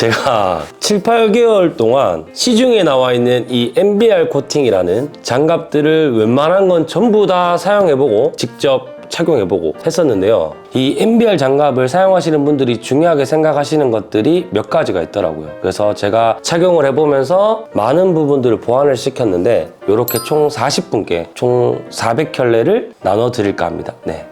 제가 7, 8개월 동안 시중에 나와 있는 이 MBR 코팅이라는 장갑들을 웬만한 건 전부 다 사용해보고 직접 착용해보고 했었는데요. 이 MBR 장갑을 사용하시는 분들이 중요하게 생각하시는 것들이 몇 가지가 있더라고요. 그래서 제가 착용을 해보면서 많은 부분들을 보완을 시켰는데 이렇게 총 40분께 총 400켤레를 나눠 드릴까 합니다. 네.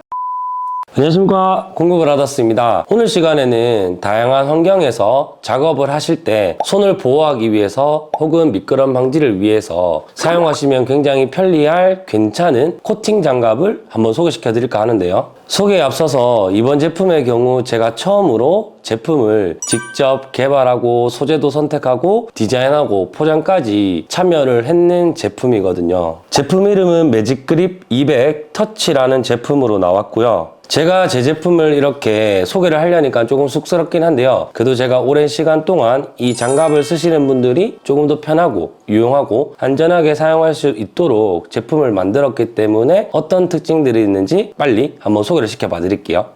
안녕하십니까. 공급을 받았습니다. 오늘 시간에는 다양한 환경에서 작업을 하실 때 손을 보호하기 위해서 혹은 미끄럼 방지를 위해서 사용하시면 굉장히 편리할 괜찮은 코팅 장갑을 한번 소개시켜 드릴까 하는데요. 소개에 앞서서 이번 제품의 경우 제가 처음으로 제품을 직접 개발하고 소재도 선택하고 디자인하고 포장까지 참여를 했는 제품이거든요. 제품 이름은 매직그립 200 터치라는 제품으로 나왔고요 제가 제 제품을 이렇게 소개를 하려니까 조금 쑥스럽긴 한데요. 그래도 제가 오랜 시간 동안 이 장갑을 쓰시는 분들이 조금 더 편하고 유용하고 안전하게 사용할 수 있도록 제품을 만들었기 때문에 어떤 특징들이 있는지 빨리 한번 소개를 시켜봐 드릴게요.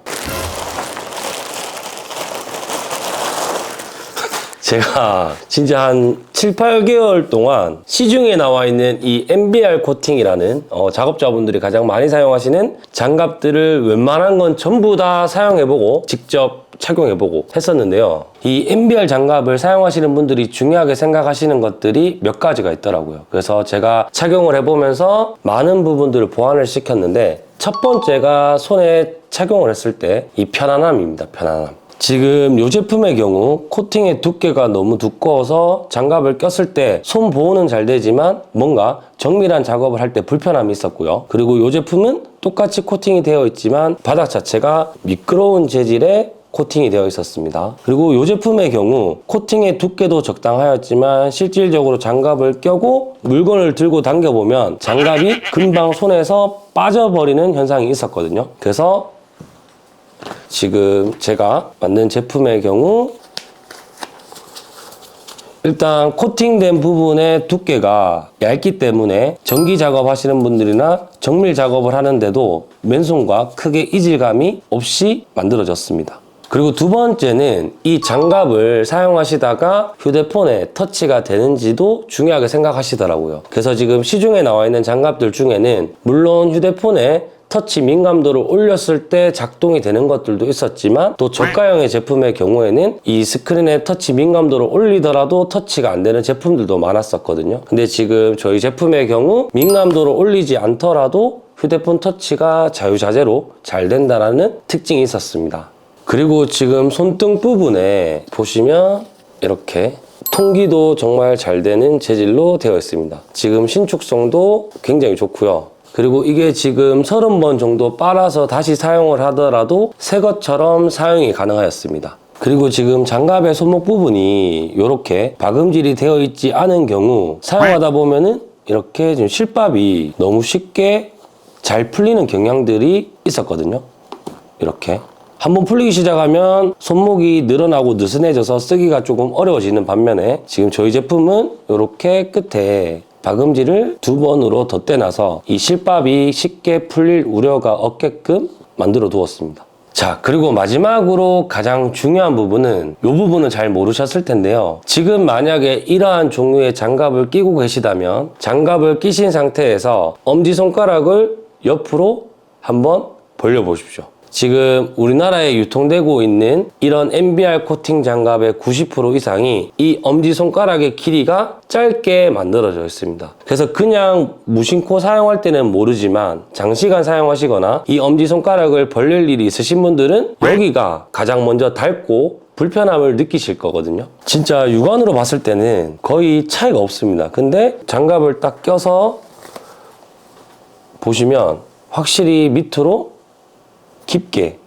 제가 진짜 한 7, 8개월 동안 시중에 나와 있는 이 MBR 코팅이라는 어, 작업자분들이 가장 많이 사용하시는 장갑들을 웬만한 건 전부 다 사용해보고 직접 착용해보고 했었는데요. 이 MBR 장갑을 사용하시는 분들이 중요하게 생각하시는 것들이 몇 가지가 있더라고요. 그래서 제가 착용을 해보면서 많은 부분들을 보완을 시켰는데 첫 번째가 손에 착용을 했을 때 이 편안함입니다. 편안함. 지금 이 제품의 경우 코팅의 두께가 너무 두꺼워서 장갑을 꼈을 때 손 보호는 잘 되지만 뭔가 정밀한 작업을 할 때 불편함이 있었고요. 그리고 이 제품은 똑같이 코팅이 되어 있지만 바닥 자체가 미끄러운 재질의 코팅이 되어 있었습니다. 그리고 이 제품의 경우 코팅의 두께도 적당하였지만 실질적으로 장갑을 껴고 물건을 들고 당겨보면 장갑이 금방 손에서 빠져버리는 현상이 있었거든요. 그래서 지금 제가 만든 제품의 경우 일단 코팅된 부분의 두께가 얇기 때문에 전기 작업 하시는 분들이나 정밀 작업을 하는데도 맨손과 크게 이질감이 없이 만들어졌습니다. 그리고 두 번째는 이 장갑을 사용하시다가 휴대폰에 터치가 되는지도 중요하게 생각하시더라고요. 그래서 지금 시중에 나와 있는 장갑들 중에는 물론 휴대폰에 터치 민감도를 올렸을 때 작동이 되는 것들도 있었지만 또 저가형의 제품의 경우에는 이 스크린에 터치 민감도를 올리더라도 터치가 안 되는 제품들도 많았었거든요. 근데 지금 저희 제품의 경우 민감도를 올리지 않더라도 휴대폰 터치가 자유자재로 잘 된다는 특징이 있었습니다. 그리고 지금 손등 부분에 보시면 이렇게 통기도 정말 잘 되는 재질로 되어 있습니다. 지금 신축성도 굉장히 좋고요. 그리고 이게 지금 30번 정도 빨아서 다시 사용을 하더라도 새 것처럼 사용이 가능하였습니다. 그리고 지금 장갑의 손목 부분이 이렇게 박음질이 되어 있지 않은 경우 사용하다 보면은 이렇게 지금 실밥이 너무 쉽게 잘 풀리는 경향들이 있었거든요. 이렇게. 한번 풀리기 시작하면 손목이 늘어나고 느슨해져서 쓰기가 조금 어려워지는 반면에 지금 저희 제품은 이렇게 끝에 박음질을 두 번으로 덧대놔서 이 실밥이 쉽게 풀릴 우려가 없게끔 만들어 두었습니다. 자, 그리고 마지막으로 가장 중요한 부분은 이 부분은 잘 모르셨을 텐데요. 지금 만약에 이러한 종류의 장갑을 끼고 계시다면 장갑을 끼신 상태에서 엄지손가락을 옆으로 한번 벌려 보십시오. 지금 우리나라에 유통되고 있는 이런 MBR 코팅 장갑의 90% 이상이 이 엄지손가락의 길이가 짧게 만들어져 있습니다. 그래서 그냥 무심코 사용할 때는 모르지만 장시간 사용하시거나 이 엄지손가락을 벌릴 일이 있으신 분들은 여기가 가장 먼저 닳고 불편함을 느끼실 거거든요. 진짜 육안으로 봤을 때는 거의 차이가 없습니다. 근데 장갑을 딱 껴서 보시면 확실히 밑으로 깊게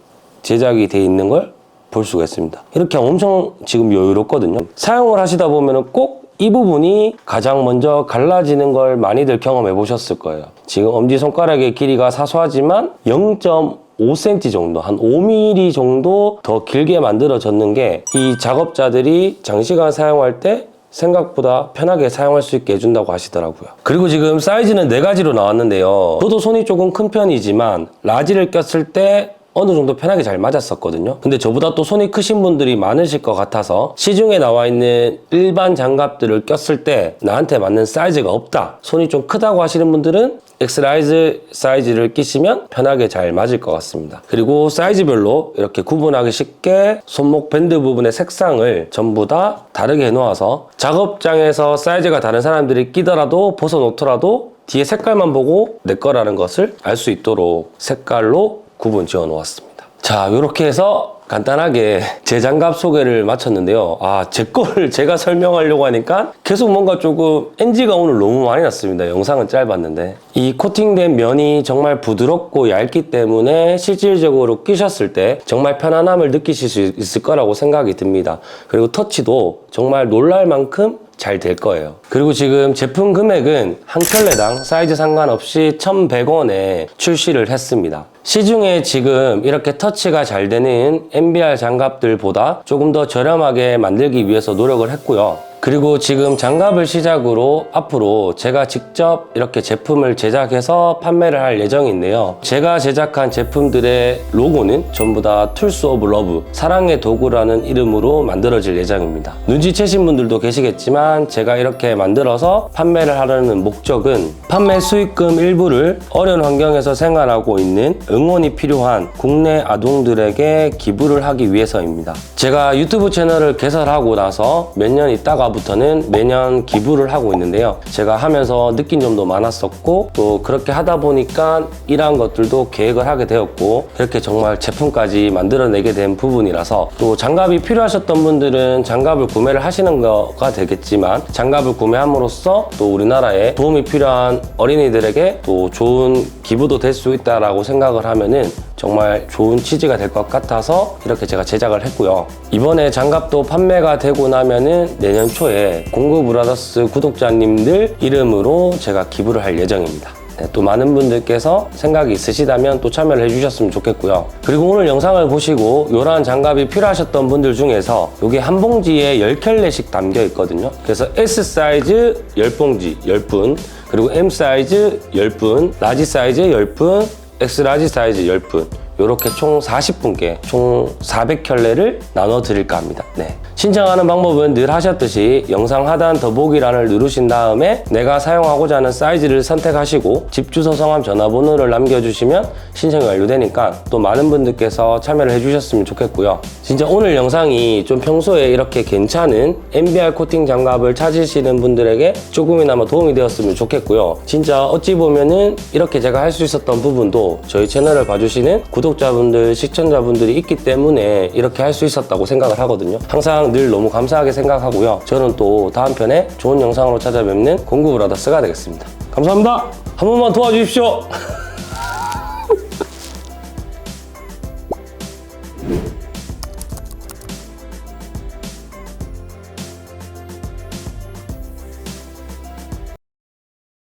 제작이 돼 있는 걸 볼 수가 있습니다. 이렇게 엄청 지금 여유롭거든요. 사용을 하시다 보면 꼭 이 부분이 가장 먼저 갈라지는 걸 많이들 경험해 보셨을 거예요. 지금 엄지손가락의 길이가 사소하지만 0.5cm 정도, 한 5mm 정도 더 길게 만들어졌는 게 이 작업자들이 장시간 사용할 때 생각보다 편하게 사용할 수 있게 해준다고 하시더라고요. 그리고 지금 사이즈는 네 가지로 나왔는데요. 저도 손이 조금 큰 편이지만 라지를 꼈을 때 어느 정도 편하게 잘 맞았었거든요. 근데 저보다 또 손이 크신 분들이 많으실 것 같아서 시중에 나와 있는 일반 장갑들을 꼈을 때 나한테 맞는 사이즈가 없다. 손이 좀 크다고 하시는 분들은 엑스라이즈 사이즈를 끼시면 편하게 잘 맞을 것 같습니다. 그리고 사이즈별로 이렇게 구분하기 쉽게 손목 밴드 부분의 색상을 전부 다 다르게 해놓아서 작업장에서 사이즈가 다른 사람들이 끼더라도 벗어놓더라도 뒤에 색깔만 보고 내 거라는 것을 알 수 있도록 색깔로 구분 지어 놓았습니다. 자, 이렇게 해서 간단하게 제 장갑 소개를 마쳤는데요. 아, 제 거를 제가 설명하려고 하니까 계속 뭔가 조금 NG가 오늘 너무 많이 났습니다. 영상은 짧았는데. 이 코팅된 면이 정말 부드럽고 얇기 때문에 실질적으로 끼셨을 때 정말 편안함을 느끼실 수 있을 거라고 생각이 듭니다. 그리고 터치도 정말 놀랄 만큼 잘 될 거예요. 그리고 지금 제품 금액은 한 켤레당 사이즈 상관없이 1,100원에 출시를 했습니다. 시중에 지금 이렇게 터치가 잘 되는 MBR 장갑들보다 조금 더 저렴하게 만들기 위해서 노력을 했고요. 그리고 지금 장갑을 시작으로 앞으로 제가 직접 이렇게 제품을 제작해서 판매를 할 예정인데요. 제가 제작한 제품들의 로고는 전부 다 툴스 오브 러브, 사랑의 도구라는 이름으로 만들어질 예정입니다. 눈치채신 분들도 계시겠지만 제가 이렇게 만들어서 판매를 하려는 목적은 판매 수익금 일부를 어려운 환경에서 생활하고 있는 응원이 필요한 국내 아동들에게 기부를 하기 위해서입니다. 제가 유튜브 채널을 개설하고 나서 몇 년 있다가 부터는 매년 기부를 하고 있는데요. 제가 하면서 느낀 점도 많았었고 또 그렇게 하다 보니까 이러한 것들도 계획을 하게 되었고 이렇게 정말 제품까지 만들어내게 된 부분이라서 또 장갑이 필요하셨던 분들은 장갑을 구매를 하시는 거가 되겠지만 장갑을 구매함으로써 또 우리나라에 도움이 필요한 어린이들에게 또 좋은 기부도 될 수 있다라고 생각을 하면은 정말 좋은 취지가 될 것 같아서 이렇게 제가 제작을 했고요. 이번에 장갑도 판매가 되고 나면은 내년 초에 공구 브라더스 구독자님들 이름으로 제가 기부를 할 예정입니다. 네, 또 많은 분들께서 생각이 있으시다면 또 참여를 해주셨으면 좋겠고요. 그리고 오늘 영상을 보시고 이러한 장갑이 필요하셨던 분들 중에서 이게 한 봉지에 10켤레씩 담겨 있거든요. 그래서 S 사이즈 10봉지 10분, 그리고 M 사이즈 10분, 라지 사이즈 10분, X 라지 사이즈 10분. 이렇게 총 40분께 총 400켤레를 나눠 드릴까 합니다. 네. 신청하는 방법은 늘 하셨듯이 영상 하단 더보기란을 누르신 다음에 내가 사용하고자 하는 사이즈를 선택하시고 집 주소 성함 전화번호를 남겨주시면 신청이 완료되니까 또 많은 분들께서 참여를 해주셨으면 좋겠고요. 진짜 오늘 영상이 좀 평소에 이렇게 괜찮은 MBR 코팅 장갑을 찾으시는 분들에게 조금이나마 도움이 되었으면 좋겠고요. 진짜 어찌 보면은 이렇게 제가 할 수 있었던 부분도 저희 채널을 봐주시는 구독자분들, 시청자분들이 있기 때문에 이렇게 할 수 있었다고 생각을 하거든요. 항상 늘 너무 감사하게 생각하고요. 저는 또 다음 편에 좋은 영상으로 찾아뵙는 공구 브라더스가 되겠습니다. 감사합니다. 한 번만 도와주십시오.